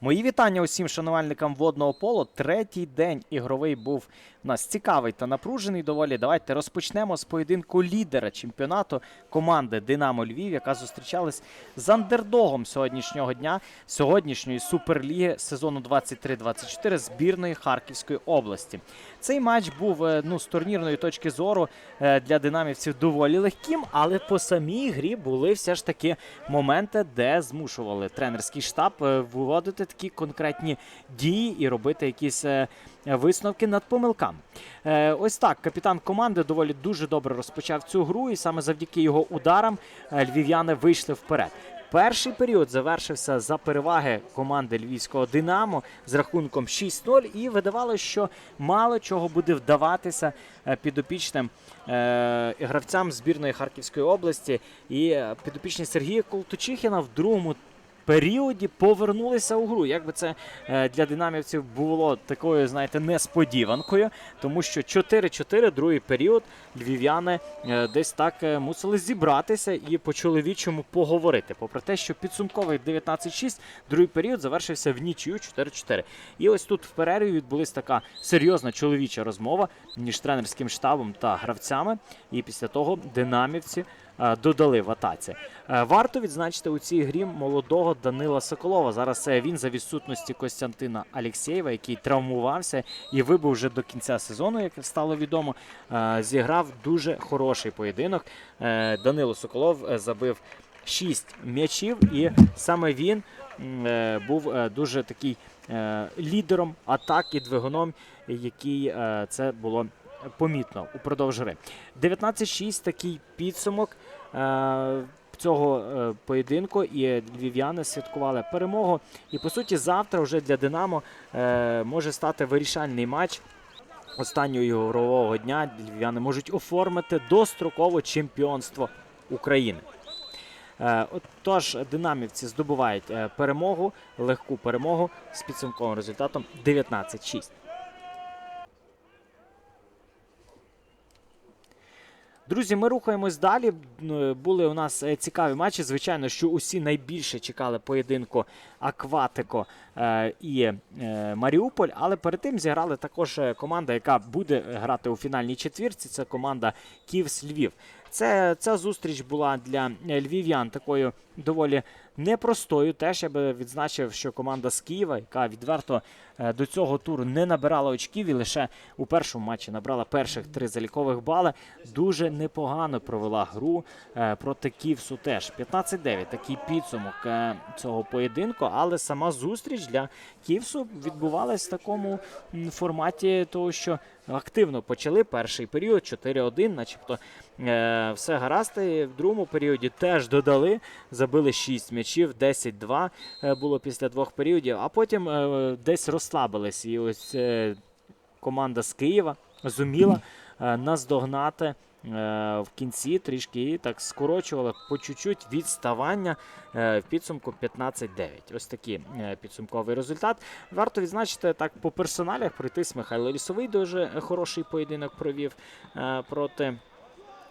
Мої вітання усім шанувальникам водного поло. Третій день ігровий був у нас цікавий та напружений доволі. Давайте розпочнемо з поєдинку лідера чемпіонату команди Динамо Львів, яка зустрічалась з андердогом сьогоднішнього дня, сьогоднішньої суперліги сезону 23-24 збірної Харківської області. Цей матч був е, ну, з турнірної точки зору е, для динамівців доволі легким, але по самій грі були все ж таки моменти, де змушували тренерський штаб е, виводити такі конкретні дії і робити якісь е, висновки над помилками. Е, Ось так, капітан команди доволі дуже добре розпочав цю гру, і саме завдяки його ударам е, львів'яни вийшли вперед. Перший період завершився за переваги команди львівського Динамо з рахунком 6-0, і видавалося, що мало чого буде вдаватися підопічним гравцям збірної Харківської області. І підопічні Сергія Колтучихіна в другому періоді повернулися у гру. Якби це е, для динамівців було такою, знаєте, несподіванкою, тому що 4-4 другий період львів'яни е, десь так е, мусили зібратися і по-чоловічому поговорити. Попри те, що підсумковий 19-6, другий період завершився в нічию 4-4. І ось тут в перерві відбулась така серйозна чоловіча розмова між тренерським штабом та гравцями. І після того динамівці додали в атаці. Е, Варто відзначити у цій грі молодого Данила Соколова. Зараз е, він за відсутності Костянтина Алєксєєва, який травмувався і вибув вже до кінця сезону, як стало відомо. е, Зіграв дуже хороший поєдинок. Е, Данило Соколов е, забив 6 м'ячів, і саме він е, був е, дуже такий е, лідером атак і двигуном, який е, це було помітно упродовж гри. 19-6 такий підсумок. е, Цього е, поєдинку і львів'яни святкували перемогу. І по суті, завтра вже для Динамо е, може стати вирішальний матч останнього ігрового дня. Львів'яни можуть оформити достроково чемпіонство України. Отож, динамівці здобувають перемогу, легку перемогу з підсумковим результатом 19-6. Друзі, ми рухаємось далі. Були у нас е, цікаві матчі. Звичайно, що усі найбільше чекали поєдинку Акватико е, і е, Маріуполь. Але перед тим зіграли також е, команда, яка буде грати у фінальній четвірці. Це команда Київс Львів. Це, ця зустріч була для е, львів'ян такою доволі непростою. Теж я би відзначив, що команда з Києва, яка відверто е, до цього туру не набирала очків і лише у першому матчі набрала перших три залікових бали, дуже непогано провела гру е, проти Київсу теж. 15-9 такий підсумок е, цього поєдинку, але сама зустріч для Київсу відбувалась в такому форматі того, що активно почали перший період 4-1, начебто е, все гаразд. І в другому періоді теж додали, забили 6 м'ячів, 10-2 е, було після двох періодів, а потім е, десь розслабились. І ось е, команда з Києва зуміла е, наздогнати е, в кінці трішки і так скорочувала по чуть-чуть відставання е, в підсумку 15-9. Ось такий е, підсумковий результат. Варто відзначити так по персоналях пройтись. Михайло Лісовий дуже хороший поєдинок провів е, проти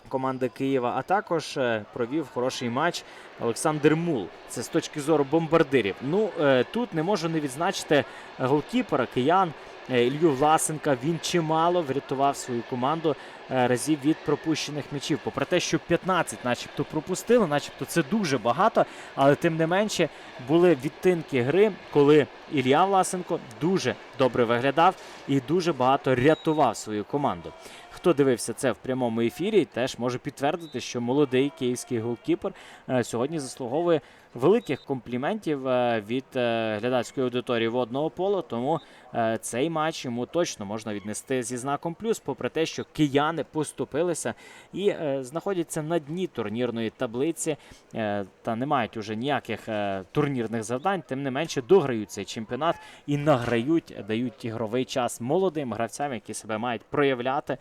команди Києва, а також е, провів хороший матч Олександр Мул. Це з точки зору бомбардирів. Ну е, тут не можу не відзначити голкіпера киян е, Ілью Власенка. Він чимало врятував свою команду разів від пропущених м'ячів. Попри те, що 15 начебто пропустили, начебто це дуже багато, але тим не менше були відтинки гри, коли Ілля Власенко дуже добре виглядав і дуже багато рятував свою команду. Хто дивився це в прямому ефірі, теж може підтвердити, що молодий київський голкіпер е, сьогодні заслуговує великих компліментів е, від е, глядацької аудиторії водного пола. Тому е, цей матч йому точно можна віднести зі знаком плюс, попри те, що кияни поступилися і е, знаходяться на дні турнірної таблиці е, та не мають уже ніяких е, турнірних завдань. Тим не менше дограють цей чемпіонат і награють, дають ігровий час молодим гравцям, які себе мають проявляти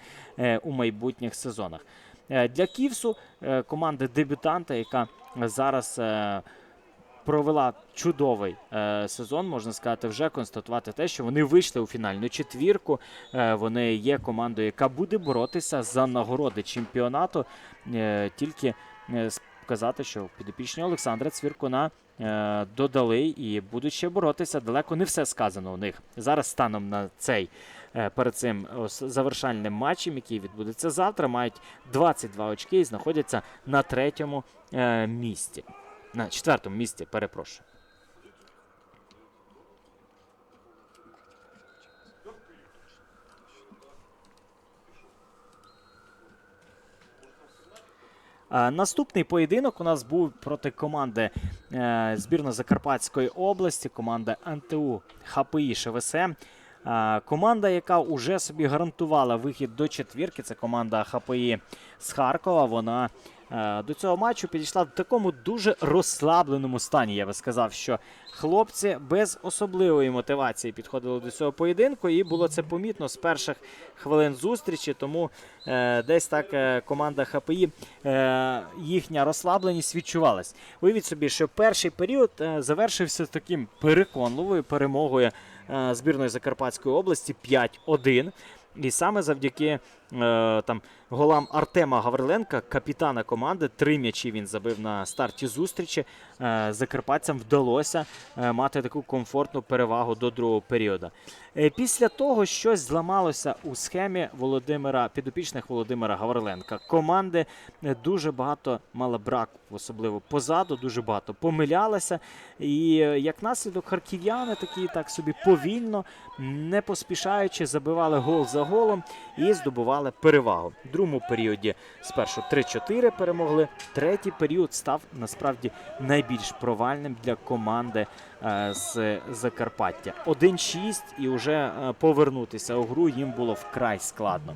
у майбутніх сезонах. Для Ківсу команди дебютанта, яка зараз провела чудовий е, сезон, можна сказати, вже констатувати те, що вони вийшли у фінальну четвірку. Е, вони є командою, яка буде боротися за нагороди чемпіонату. Е, тільки е, з показати, що підопічні Олександра Цвіркуна е, додали і будуть ще боротися. Далеко не все сказано у них. Зараз станом на цей е, перед цим завершальним матчем, який відбудеться завтра, мають 22 очки і знаходяться на третьому е, місці. На четвертому місці, перепрошую. Наступний поєдинок у нас був проти команди е, збірної Закарпатської області, команда НТУ ХПІ ШВСМ. Е, Команда, яка вже собі гарантувала вихід до четвірки, це команда ХПІ з Харкова. Вона до цього матчу підійшла в такому дуже розслабленому стані. Я би сказав, що хлопці без особливої мотивації підходили до цього поєдинку, і було це помітно з перших хвилин зустрічі. Тому е, десь так е, команда ХПІ е, їхня розслабленість відчувалась. Уявіть собі, що перший період е, завершився таким переконливою перемогою е, збірної Закарпатської області 5-1. І саме завдяки е, там голам Артема Гавриленка, капітана команди, три м'ячі він забив на старті зустрічі. Е, закарпатцям вдалося е, мати таку комфортну перевагу до другого періоду. Е, після того щось зламалося у схемі Володимира підопічних Володимира Гавриленка. Команди е, дуже багато мала брак, особливо позаду, дуже багато помилялися. І е, як наслідок харків'яни такі так собі повільно, не поспішаючи, забивали гол за голом і здобували перевагу. В другому періоді спершу 3-4 перемогли. Третій період став насправді найбільш провальним для команди з Закарпаття. 1-6 і вже е, повернутися у гру їм було вкрай складно.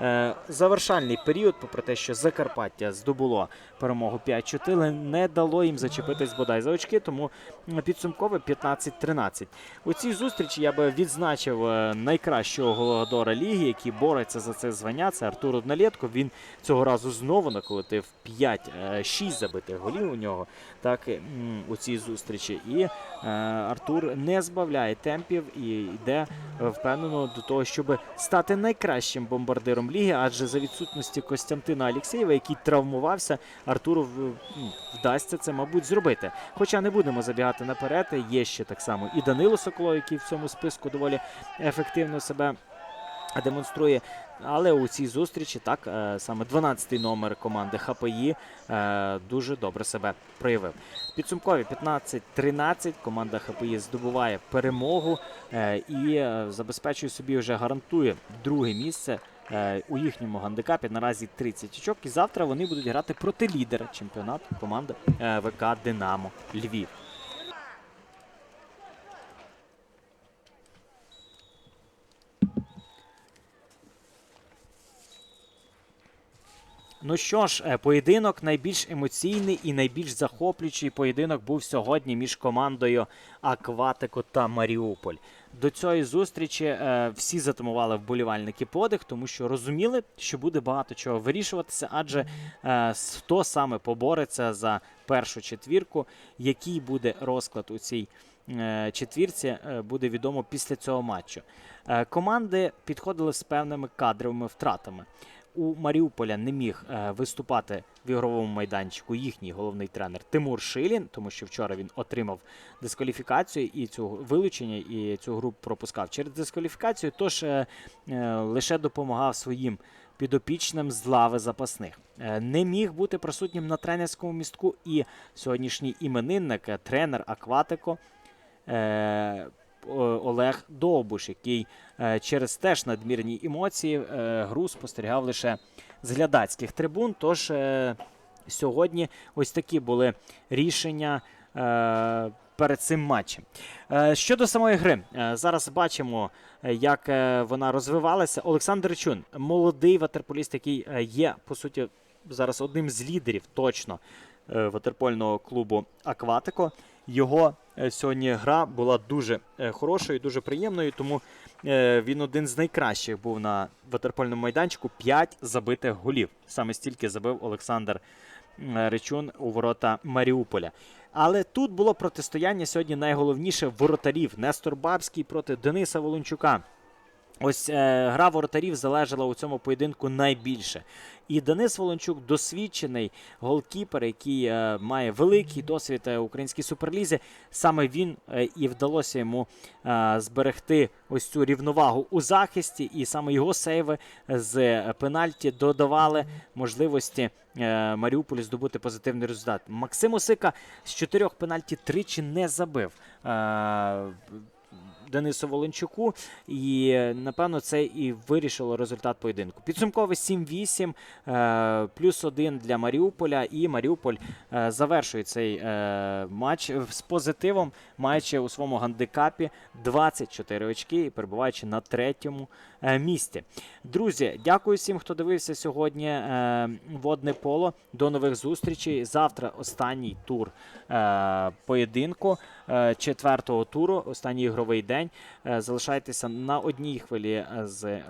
Е, Завершальний період, попри те, що Закарпаття здобуло перемогу 5-4, не дало їм зачепитись бодай за очки, тому підсумкове 15-13. У цій зустрічі я би відзначив е, найкращого голодора ліги, який бореться за це звання. Це Артур Однолєтко. Він цього разу знову наколотив 5-6 забитих голів у нього так у цій зустрічі. І е, Артур не збавляє темпів і йде е, впевнено до того, щоб стати найкращим бомбардиром ліги, адже за відсутності Костянтина Алєксєєва, який травмувався, Артуру вдасться це, мабуть, зробити. Хоча не будемо забігати наперед. Є ще так само і Данило Соколов, який в цьому списку доволі ефективно себе демонструє. Але у цій зустрічі так е, саме 12-й номер команди ХПІ е, дуже добре себе проявив. Підсумкові 15-13 команда ХПІ здобуває перемогу е, і забезпечує собі вже гарантує друге місце. У їхньому гандикапі наразі 30 очок. І завтра вони будуть грати проти лідера чемпіонату команди ВК Динамо Львів. Ну що ж, е, поєдинок найбільш емоційний і найбільш захоплюючий поєдинок був сьогодні між командою Акватико та Маріуполь. До цієї зустрічі е, всі затамували вболівальники подих, тому що розуміли, що буде багато чого вирішуватися, адже е, хто саме побореться за першу четвірку, який буде розклад у цій четвірці, буде відомо після цього матчу. Команди підходили з певними кадровими втратами. У Маріуполя не міг е, виступати в ігровому майданчику їхній головний тренер Тимур Шилін, тому що вчора він отримав дискваліфікацію і цю вилучення, і цю гру пропускав через дискваліфікацію. Тож е, е, лише допомагав своїм підопічним з лави запасних. Не міг бути присутнім на тренерському містку і сьогоднішній іменинник, тренер Акватико. Е, Олег Довбуш, який е, через теж надмірні емоції е, гру спостерігав лише з глядацьких трибун. Тож сьогодні ось такі були рішення перед цим матчем. Щодо самої гри, зараз бачимо, як вона розвивалася. Олександр Чун, молодий ватерполіст, який є, по суті, зараз одним з лідерів точно ватерпольного клубу Акватико. Його сьогодні гра була дуже е, хорошою, дуже приємною, тому е, він один з найкращих був на ватерпольному майданчику. П'ять забитих голів. Саме стільки забив Олександр Речун у ворота Маріуполя. Але тут було протистояння сьогодні найголовніше воротарів. Нестор Бабський проти Дениса Волончука. Ось е, гра воротарів залежала у цьому поєдинку найбільше. І Денис Волончук досвідчений голкіпер, який е, має великий досвід е, у українській суперлізі. Саме він е, і вдалося йому е, зберегти ось цю рівновагу у захисті, і саме його сейви з е, пенальті додавали можливості е, Маріуполю здобути позитивний результат. Максим Осика з чотирьох пенальті тричі не забив. Е, Денису Волончуку, і напевно це і вирішило результат поєдинку. Підсумкове 7-8, е, плюс один для Маріуполя, і Маріуполь е, завершує цей е, матч з позитивом, маючи у своєму гандикапі 24 очки і перебуваючи на третьому місці. Друзі, дякую всім, хто дивився сьогодні водне поло. До нових зустрічей. Завтра останній тур поєдинку четвертого туру, останній ігровий день. Е, залишайтеся на одній хвилі е, з